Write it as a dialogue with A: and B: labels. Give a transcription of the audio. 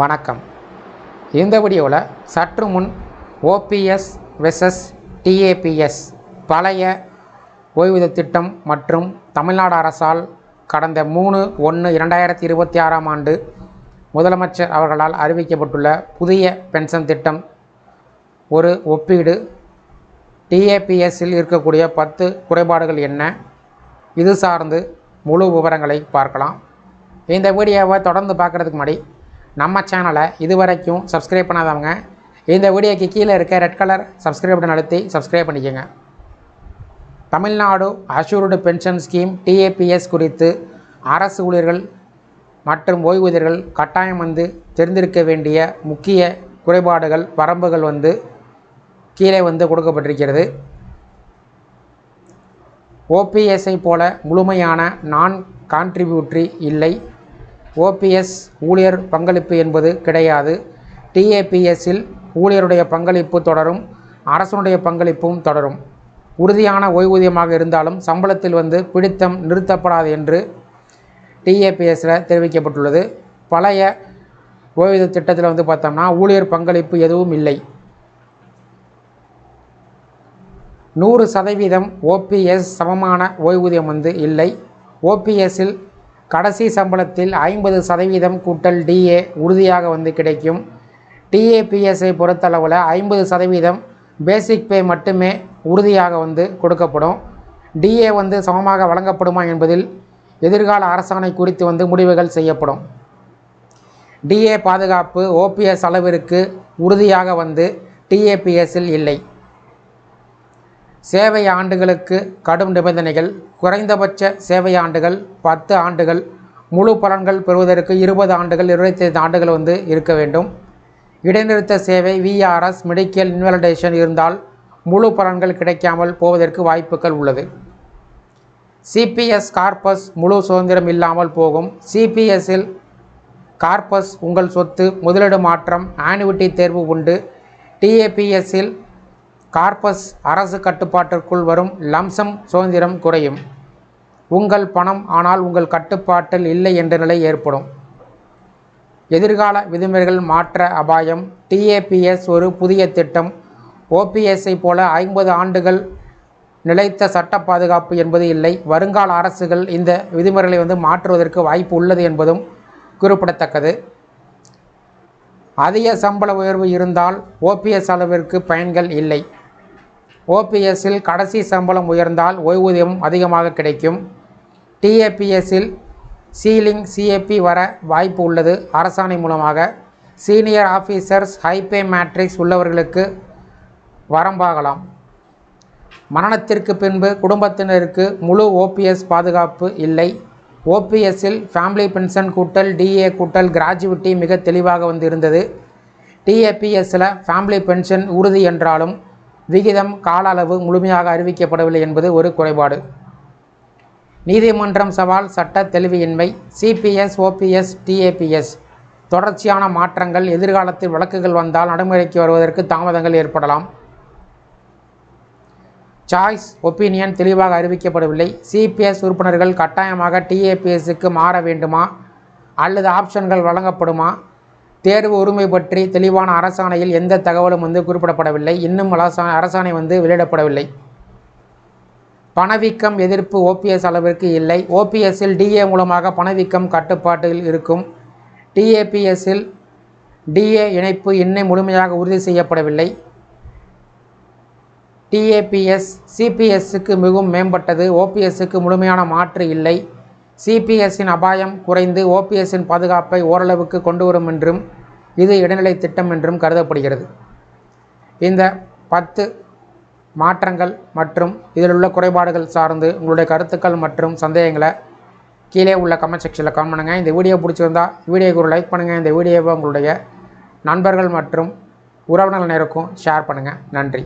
A: வணக்கம். இந்த வீடியோவில் சற்று முன் ஓபிஎஸ் வெர்சஸ் டிஏபிஎஸ் பழைய ஓய்வூதிய திட்டம் மற்றும் தமிழ்நாடு அரசால் கடந்த மூணு ஒன்று இரண்டாயிரத்தி இருபத்தி ஆறாம் ஆண்டு முதலமைச்சர் அவர்களால் அறிவிக்கப்பட்டுள்ள புதிய பென்ஷன் திட்டம். ஒரு ஒப்பீடு. டிஏபிஎஸ்ஸில் இருக்கக்கூடிய பத்து குறைபாடுகள் என்ன? இது சார்ந்து முழு விவரங்களை பார்க்கலாம். இந்த வீடியோவை தொடர்ந்து பார்க்குறதுக்கு முன்னாடி நம்ம சேனலை இதுவரைக்கும் சப்ஸ்கிரைப் பண்ணாதவங்க இந்த வீடியோக்கு கீழே இருக்க ரெட் கலர் சப்ஸ்கிரைப் பட்டன் அழுத்தி சப்ஸ்கிரைப் பண்ணிக்கோங்க. Tamil Nadu assured pension scheme TAPS குறித்து அரசு ஊழியர்கள் மற்றும் ஓய்வூதியர்கள் கட்டாயம் வந்து தெரிந்திருக்க வேண்டிய முக்கிய குறைபாடுகள் வரம்புகள் வந்து கீழே வந்து கொடுக்கப்பட்டிருக்கிறது. ஓபிஎஸ்ஐ போல முழுமையான நான் கான்ட்ரிபியூட்ரி இல்லை. ஓபிஎஸ் ஊழியர் பங்களிப்பு என்பது கிடையாது. டிஏபிஎஸ்ஸில் ஊழியருடைய பங்களிப்பு தொடரும் அரசனுடைய பங்களிப்பும் தொடரும். உறுதியான ஓய்வூதியமாக இருந்தாலும் சம்பளத்தில் வந்து பிடித்தம் நிறுத்தப்படாது என்று டிஏபிஎஸ்சில் தெரிவிக்கப்பட்டுள்ளது. பழைய ஓய்வூதிய திட்டத்தில் வந்து பார்த்தோம்னா ஊழியர் பங்களிப்பு எதுவும் இல்லை. நூறு சதவீதம் ஓபிஎஸ் சமமான ஓய்வூதியம் வந்து இல்லை. ஓபிஎஸ்ஸில் கடைசி சம்பளத்தில் ஐம்பது சதவீதம் கூட்டல் டிஏ உறுதியாக வந்து கிடைக்கும். டிஏபிஎஸ்ஐ பொறுத்தளவில் ஐம்பது சதவீதம் பேசிக் பே மட்டுமே உறுதியாக வந்து கொடுக்கப்படும். டிஏ வந்து சமமாக வழங்கப்படுமா என்பதில் எதிர்கால அரசாணை குறித்து வந்து முடிவுகள் செய்யப்படும். டிஏ பாதுகாப்பு ஓபிஎஸ் அளவிற்கு உறுதியாக வந்து டிஏபிஎஸ்ஸில் இல்லை. சேவை ஆண்டுகளுக்கு கடும் நிபந்தனைகள். குறைந்தபட்ச சேவை ஆண்டுகள் பத்து ஆண்டுகள். முழு பலன்கள் பெறுவதற்கு இருபது ஆண்டுகள் இருபத்தைந்து ஆண்டுகள் வந்து இருக்க வேண்டும். இடைநிறுத்த சேவை விஆர்எஸ் மெடிக்கல் இன்வெலிடேஷன் இருந்தால் முழு பலன்கள் கிடைக்காமல் போவதற்கு வாய்ப்புகள் உள்ளது. சிபிஎஸ் கார்பஸ் முழு சுதந்திரம் இல்லாமல் போகும். சிபிஎஸ்ஸில் கார்பஸ் உங்கள் சொத்து முதலீடு மாற்றம் ஆனுவிட்டி தேர்வு உண்டு. டிஏபிஎஸ்ஸில் கார்பஸ் அரசு கட்டுப்பாட்டிற்குள் வரும் லம்சம் சுதந்திரம் குறையும். உங்கள் பணம் ஆனால் உங்கள் கட்டுப்பாட்டில் இல்லை என்ற நிலை ஏற்படும். எதிர்கால விதிமுறைகள் மாற்ற அபாயம். டிஏபிஎஸ் ஒரு புதிய திட்டம். ஓபிஎஸ்ஐ போல ஐம்பது ஆண்டுகள் நிலைத்த சட்ட பாதுகாப்பு என்பது இல்லை. வருங்கால அரசுகள் இந்த விதிமுறைகளை வந்து மாற்றுவதற்கு வாய்ப்பு உள்ளது என்பதும் குறிப்பிடத்தக்கது. அதிக சம்பள உயர்வு இருந்தால் ஓபிஎஸ் அளவிற்கு பயன்கள் இல்லை. ஓபிஎஸ்ஸில் கடைசி சம்பளம் உயர்ந்தால் ஓய்வூதியம் அதிகமாக கிடைக்கும். டிஏபிஎஸ்ஸில் சீலிங் சிஏபி வர வாய்ப்பு உள்ளது. அரசாணை மூலமாக சீனியர் ஆஃபீஸர்ஸ் ஹைபே மேட்ரிக்ஸ் உள்ளவர்களுக்கு வரம்பாகலாம் மரணத்திற்கு பின்பு குடும்பத்தினருக்கு முழு ஓபிஎஸ் பாதுகாப்பு இல்லை. ஓபிஎஸ்ஸில் ஃபேமிலி பென்ஷன் கூட்டல் டிஏ கூட்டல் கிராஜுவிட்டி மிக தெளிவாக வந்து இருந்தது டிஏபிஎஸ்ஸில் ஃபேமிலி பென்ஷன் உறுதி என்றாலும் விகிதம் கால அளவு முழுமையாக அறிவிக்கப்படவில்லை என்பது ஒரு குறைபாடு. நீதிமன்றம் சவால் சட்ட தெளிவியின்மை சிபிஎஸ் ஓபிஎஸ் டிஏபிஎஸ் தொடர்ச்சியான மாற்றங்கள் எதிர்காலத்தில் வழக்குகள் வந்தால் நடைமுறைக்கு வருவதற்கு தாமதங்கள் ஏற்படலாம். சாய்ஸ் ஒப்பீனியன் தெளிவாக அறிவிக்கப்படவில்லை. சிபிஎஸ் உறுப்பினர்கள் கட்டாயமாக டிஏபிஎஸ்க்கு மாற வேண்டுமா? அல்லது ஆப்ஷன்கள் வழங்கப்படுமா? தேர்வு உரிமை பற்றி தெளிவான அரசாணையில் எந்த தகவலும் வந்து குறிப்பிடப்படவில்லை. இன்னும் அரசா அரசாணை வந்து வெளியிடப்படவில்லை. பணவீக்கம் எதிர்ப்பு ஓபிஎஸ் அளவிற்கு இல்லை. ஓபிஎஸ்ஸில் டிஏ மூலமாக பணவீக்கம் கட்டுப்பாட்டில் இருக்கும். டிஏபிஎஸ்ஸில் டிஏ இணைப்பு இன்னும் முழுமையாக உறுதி செய்யப்படவில்லை. டிஏபிஎஸ் சிபிஎஸ்ஸுக்கு மிகவும் மேம்பட்டது. ஓபிஎஸ்ஸுக்கு முழுமையான மாற்று இல்லை. சிபிஎஸ்ஸின் அபாயம் குறைந்து ஓபிஎஸ்ஸின் பாதுகாப்பை ஓரளவுக்கு கொண்டு வரும் என்றும் இது இடைநிலை திட்டம் என்றும் கருதப்படுகிறது. இந்த பத்து மாற்றங்கள் மற்றும் இதில் உள்ள குறைபாடுகள் சார்ந்து உங்களுடைய கருத்துக்கள் மற்றும் சந்தேகங்களை கீழே உள்ள கமெண்ட் செக்ஷனில் கமெண்ட் பண்ணுங்கள் இந்த வீடியோ பிடிச்சிருந்தா வீடியோக்கு ஒரு லைக் பண்ணுங்கள் இந்த வீடியோவை உங்களுடைய நண்பர்கள் மற்றும் உறவினர்கள் நேருக்கும் ஷேர் பண்ணுங்கள் நன்றி.